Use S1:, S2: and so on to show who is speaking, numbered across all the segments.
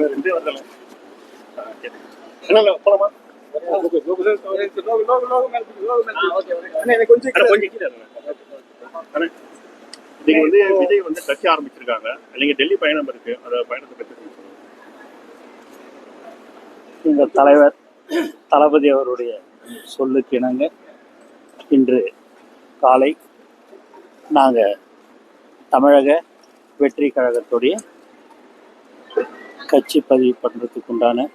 S1: வேற ரெண்டே வரல என்ன போலாமா? இன்னைக்கு வந்து விஜய் வந்து கட்சி ஆரம்பிச்சிருக்காங்க. நீங்க டெல்லி பயணம் இருக்கு. அந்த பயணத்தை சொல்லுங்க.
S2: எங்கள் தலைவர் தளபதி அவருடைய சொல்லுக்கு இணங்க இன்று காலை நாங்கள் தமிழக வெற்றி கழகத்துடைய கட்சி பதிவு பண்ணுறதுக்கு உண்டான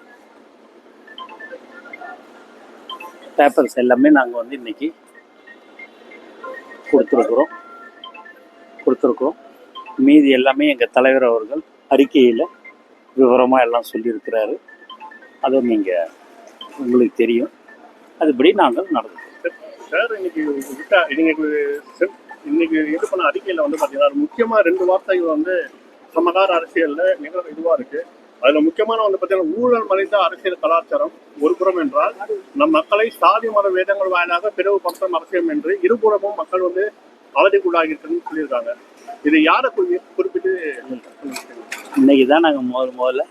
S2: பேப்பர்ஸ் எல்லாமே நாங்கள் வந்து இன்றைக்கி கொடுத்துருக்குறோம். கொடுத்துருக்குறோம். மீதி எல்லாமே எங்கள் தலைவர் அவர்கள் அறிக்கையில் விவரமாக எல்லாம் சொல்லியிருக்கிறாரு. அதை நீங்கள் உங்களுக்கு தெரியும். அதுபடி நாங்கள் நடந்துக்கிறோம்
S1: சார் இன்னைக்கு விட்டா இன்னைக்கு இன்னைக்கு இது பண்ண அறிக்கையில் வந்து பார்த்தீங்கன்னா முக்கியமாக ரெண்டு வார்த்தைகள் வந்து சமகார அரசியலில் நிகழ் இதுவாக இருக்குது அதுல முக்கியமான வந்து பாத்தீங்கன்னா ஊழல் மறைந்த அரசியல் கலாச்சாரம் ஒரு புறம் என்றால் நம் மக்களை சாதி மத வேதங்கள் வாயிலாக பிளவுபடுத்தும் அரசியல் என்று இருபுறமும் மக்கள் வந்து அவதிக்குள்ளாகிட்டுன்னு சொல்லியிருக்காங்க. இது யாரை குறி- குறிப்பிட்டு
S2: இன்னைக்கு தான் நாங்கள் முதல் முதல்ல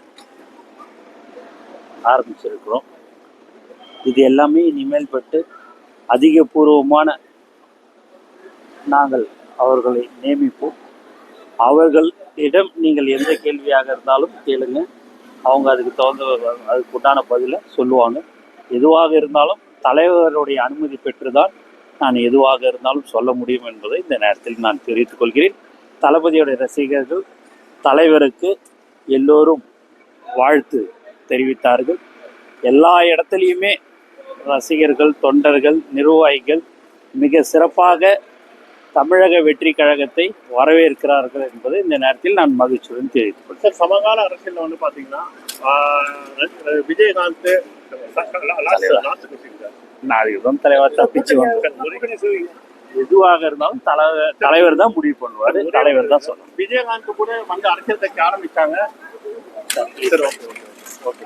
S2: ஆரம்பிச்சிருக்கிறோம். இது எல்லாமே இனிமேல் பட்டு அதிகபூர்வமான நாங்கள் அவர்களை நியமிப்போம். அவர்களிடம் நீங்கள் எந்த கேள்வியாக இருந்தாலும் கேளுங்கள் அவங்க அதுக்கு தகுந்த அதுக்கு உண்டான பதிலை சொல்லுவாங்க. எதுவாக இருந்தாலும் தலைவருடைய அனுமதி பெற்றுதான் நான் எதுவாக இருந்தாலும் சொல்ல முடியும் என்பதை இந்த நேரத்தில் நான் தெரிவித்துக் கொள்கிறேன். தளபதியுடைய ரசிகர்கள் தலைவருக்கு எல்லோரும் வாழ்த்து தெரிவித்தார்கள். எல்லா இடத்துலையுமே ரசிகர்கள் தொண்டர்கள் நிர்வாகிகள் மிக சிறப்பாக தமிழக வெற்றி கழகத்தை வரவேற்கிறார்கள் என்பதை இந்த நேரத்தில் நான் மகிழ்ச்சியுடன் தெரிவித்துக்
S1: சார் சமகால அரசியல்ல வந்து பாத்தீங்கன்னா ஆஹ், விஜயகாந்த்
S2: அதுக்கு தலைவர் தப்பிச்சு எதுவாக இருந்தாலும் தலைவர் தலைவர் தான் முடிவு பண்ணுவார் தலைவர் தான் சொல்லணும்.
S1: விஜயகாந்த் கூட வந்து அரசியல் கட்சி ஆரம்பிச்சாங்க. சரி. ஓகே. ஓகே.